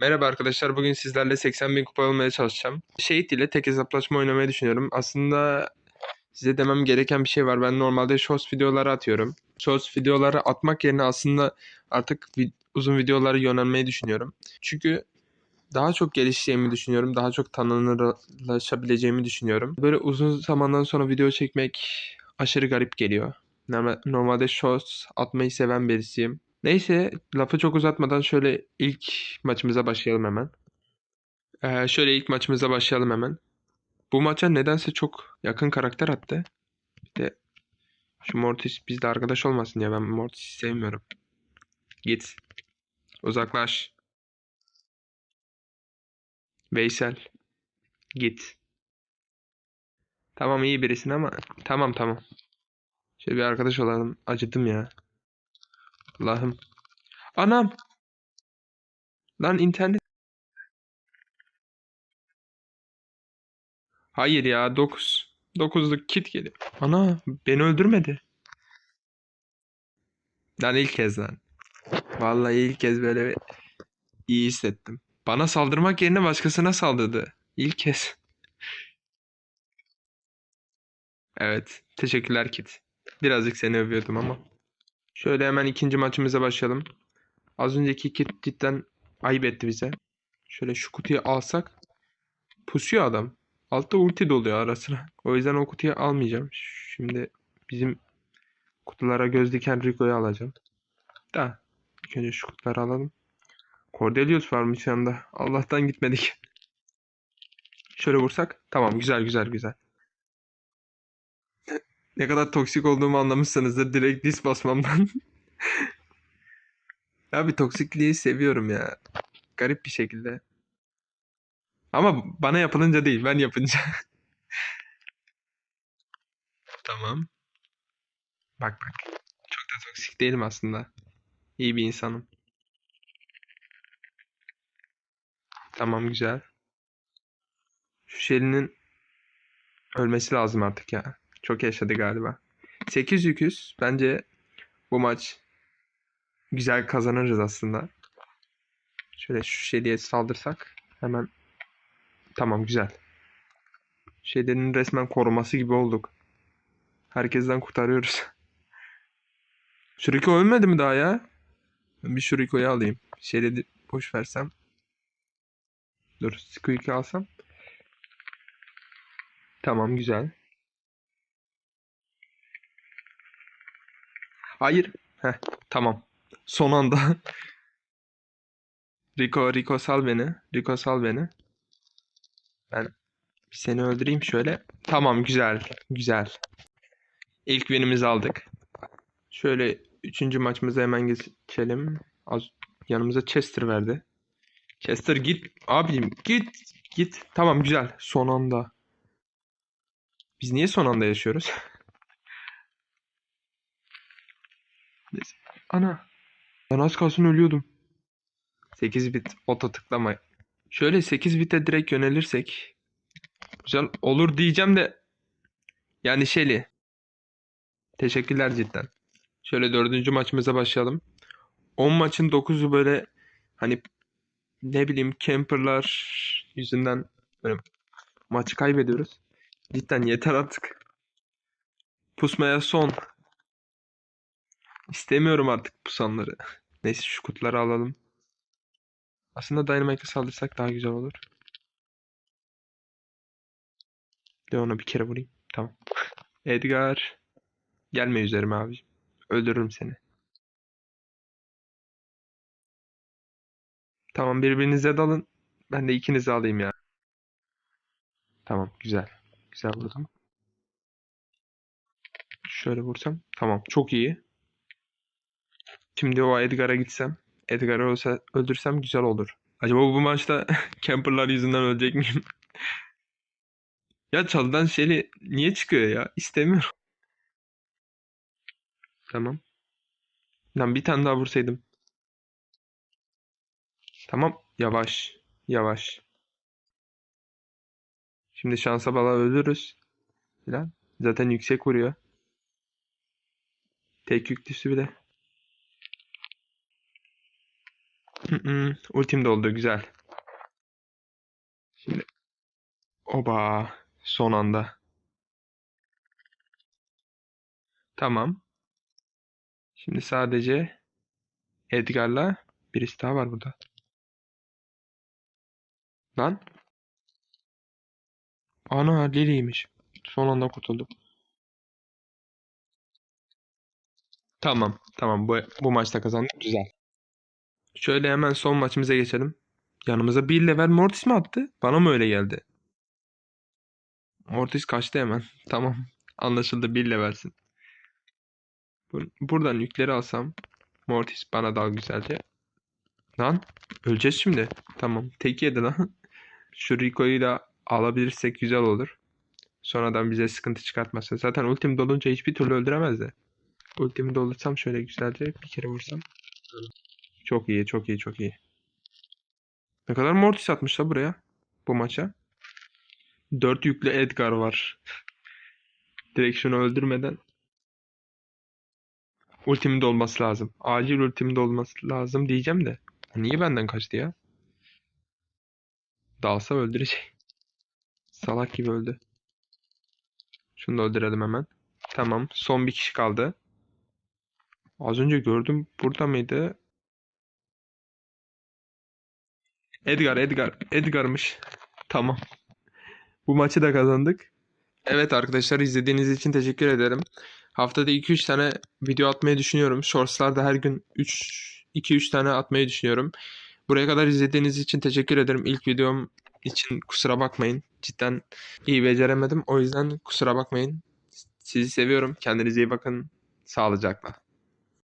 Merhaba arkadaşlar. Bugün sizlerle 80 bin kupa olmaya çalışacağım. Şehit ile tek hesaplaşma oynamayı düşünüyorum. Aslında size demem gereken bir şey var. Ben normalde shorts videoları atıyorum. Shorts videoları atmak yerine aslında artık uzun videoları yönelmeyi düşünüyorum. Çünkü daha çok gelişeceğimi düşünüyorum. Daha çok tanınırlaşabileceğimi düşünüyorum. Böyle uzun zamandan sonra video çekmek aşırı garip geliyor. Norma- Normalde shorts atmayı seven birisiyim. Neyse lafı çok uzatmadan şöyle ilk maçımıza başlayalım hemen. Ee, şöyle ilk maçımıza başlayalım hemen. Bu maça nedense çok yakın karakter attı. Bir de şu Mortis bizde arkadaş olmasın ya ben Mortis'i sevmiyorum. Git. Uzaklaş. Veysel. Git. Tamam iyi birisin ama tamam tamam. Şöyle bir arkadaş olalım. Acıdım ya. Allah'ım. Anam. Lan internet. Hayır ya 9. 9'luk kit geliyor. Ana beni öldürmedi. Lan ilk kez lan. Vallahi ilk kez böyle iyi hissettim. Bana saldırmak yerine başkasına saldırdı. İlk kez. Evet. Teşekkürler Kit. Birazcık seni övüyordum ama. Şöyle hemen ikinci maçımıza başlayalım. Az önceki Kit cidden ayıp etti bize. Şöyle şu kutuyu alsak. Pusuyor adam. Altta ulti doluyor ara sıra. O yüzden o kutuyu almayacağım. Şimdi bizim kutulara göz diken Rico'yu alacağım. Da. İlk önce şu kutuları alalım. Cordelius varmış yanında. Allah'tan gitmedik. Şöyle vursak. Tamam güzel güzel güzel. Ne kadar toksik olduğumu anlamışsınızdır direkt dis basmamdan. ya bir toksikliği seviyorum ya. Garip bir şekilde. Ama bana yapılınca değil ben yapınca. Tamam. Bak bak. Çok da toksik değilim aslında. İyi bir insanım. Tamam güzel. Şu Shelly'nin ölmesi lazım artık ya. Çok yaşadı galiba. 8 yüküz. Bence bu maç güzel kazanırız aslında. Şöyle şu Shelly'e saldırsak hemen tamam güzel. Shelly'nin resmen koruması gibi olduk. Herkesten kurtarıyoruz. Shuriko ölmedi mi daha ya? Ben bir Shuriko'yu alayım. Shelly'i boş versem. Dur, Squeak'i alsam. Tamam güzel. Hayır. Heh, tamam. Son anda. Rico, Rico sal beni. Rico sal beni. Ben seni öldüreyim şöyle. Tamam güzel. Güzel. İlk winimizi aldık. Şöyle üçüncü maçımıza hemen geçelim. Az yanımıza Chester verdi. Chester git. Abim git. Git. Tamam güzel. Son anda. Biz niye son anda yaşıyoruz? Neyse. Ana. Ben az kalsın ölüyordum. 8 bit oto tıklama. Şöyle 8 bite direkt yönelirsek güzel olur diyeceğim de yani Shelly. Teşekkürler cidden. Şöyle dördüncü maçımıza başlayalım. 10 maçın 9'u böyle hani ne bileyim camperlar yüzünden böyle maçı kaybediyoruz. Cidden yeter artık. Pusmaya son. İstemiyorum artık pusanları. Neyse şu kutuları alalım. Aslında Dynamite'e saldırsak daha güzel olur. De ona bir kere vurayım. Tamam. Edgar. Gelme üzerime abi. Öldürürüm seni. Tamam birbirinize dalın. Ben de ikinizi alayım ya. Tamam güzel. Güzel vurdum. Şöyle vursam. Tamam çok iyi. Şimdi o Edgar'a gitsem. Edgar'ı olsa öldürsem güzel olur. Acaba bu maçta camperlar yüzünden ölecek miyim? ya çalıdan Shelly niye çıkıyor ya? İstemiyorum. Tamam. Lan bir tane daha vursaydım. Tamam. Yavaş. Yavaş. Şimdi şansa bala ölürüz. Falan. Zaten yüksek vuruyor. Tek yüklüsü bile. Ultim doldu güzel. Şimdi oba son anda. Tamam. Şimdi sadece Edgar'la birisi daha var burada. Lan. Ana Lily'ymiş. Son anda kurtuldum. Tamam. Tamam. Bu, bu maçta kazandık. Güzel. Şöyle hemen son maçımıza geçelim. Yanımıza bir level Mortis mi attı? Bana mı öyle geldi? Mortis kaçtı hemen. Tamam. Anlaşıldı. Bir levelsin. Bu- Buradan yükleri alsam. Mortis bana daha güzelce. Lan. Öleceğiz şimdi. Tamam. Tek yedi lan. Şu Rico'yu da alabilirsek güzel olur. Sonradan bize sıkıntı çıkartmazsa. Zaten ultim dolunca hiçbir türlü öldüremez de. Ultimi dolursam şöyle güzelce bir kere vursam. Çok iyi, çok iyi, çok iyi. Ne kadar mortis atmışlar buraya. Bu maça. 4 yüklü Edgar var. Direkt şunu öldürmeden. Ultimin dolması lazım. Acil ultimin dolması lazım diyeceğim de. Niye benden kaçtı ya? Dalsa öldürecek. Salak gibi öldü. Şunu da öldürelim hemen. Tamam. Son bir kişi kaldı. Az önce gördüm. Burada mıydı? Edgar, Edgar. Edgar'mış. Tamam. Bu maçı da kazandık. Evet arkadaşlar izlediğiniz için teşekkür ederim. Haftada 2-3 tane video atmayı düşünüyorum. Shorts'larda her gün 3 2-3 tane atmayı düşünüyorum. Buraya kadar izlediğiniz için teşekkür ederim. İlk videom için kusura bakmayın. Cidden iyi beceremedim. O yüzden kusura bakmayın. Sizi seviyorum. Kendinize iyi bakın. Sağlıcakla.